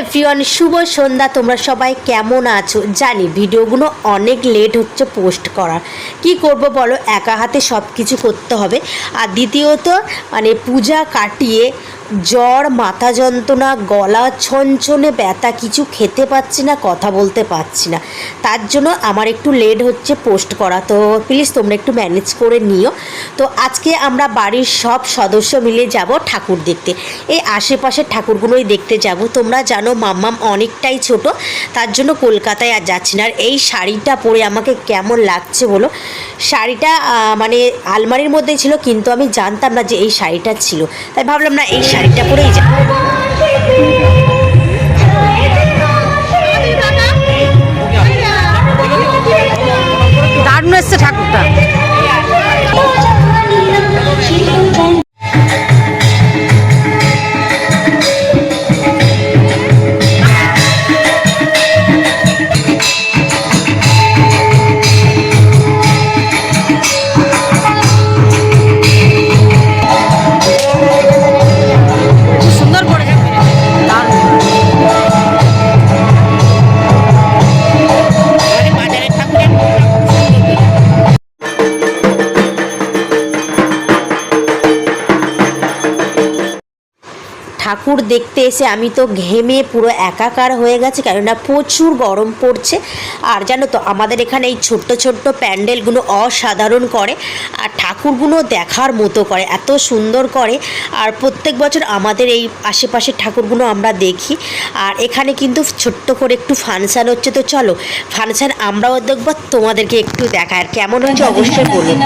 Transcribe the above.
Everyone শুভ সন্ধ্যা। তোমরা সবাই কেমন আছো? জানি ভিডিওগুলো অনেক লেট হচ্ছে পোস্ট করার। কি করব বলো? একা হাতে সব কিছু করতে হবে। আর দ্বিতীয়ত মানে পূজা কাটিয়ে জ্বর, মাথা যন্ত্রণা, গলা ছনছনে ব্যথা, কিছু খেতে পাচ্ছি না, কথা বলতে পারছি না। তার জন্য আমার একটু লেট হচ্ছে, পোস্ট করা তো প্লিজ তোমরা একটু ম্যানেজ করে নিও। তো আজকে আমরা বাড়ির সব সদস্য মিলে যাব ঠাকুর দেখতে। এই আশেপাশের ঠাকুরগুলোই দেখতে যাব। তোমরা জানো মাম্মাম অনেকটাই ছোট, তার জন্য কলকাতায় আর যাচ্ছি না। আর এই শাড়িটা পরে আমাকে কেমন লাগছে বলো? শাড়িটা মানে আলমারির মধ্যে ছিল, কিন্তু আমি জানতাম না যে এই শাড়িটা ছিল। তাই ভাবলাম না, এই শাড়িটা পরেই যাব ঠাকুর দেখতে এসে আমি তো ঘেমে পুরো একাকার হয়ে গেছে, কেননা প্রচুর গরম পড়ছে। আর জানো তো, আমাদের এখানে এই ছোট্ট ছোট্ট প্যান্ডেলগুলো অসাধারণ করে, আর ঠাকুরগুলো দেখার মতো করে, এত সুন্দর করে। আর প্রত্যেক বছর আমাদের এই আশেপাশের ঠাকুরগুলো আমরা দেখি, আর এখানে কিন্তু ছোট্ট করে একটু ফাংশান হচ্ছে, তো চলো ফাংশান আমরাও দেখব, তোমাদেরকে একটু দেখায় আর কেমন হচ্ছে অবশ্যই বলুন।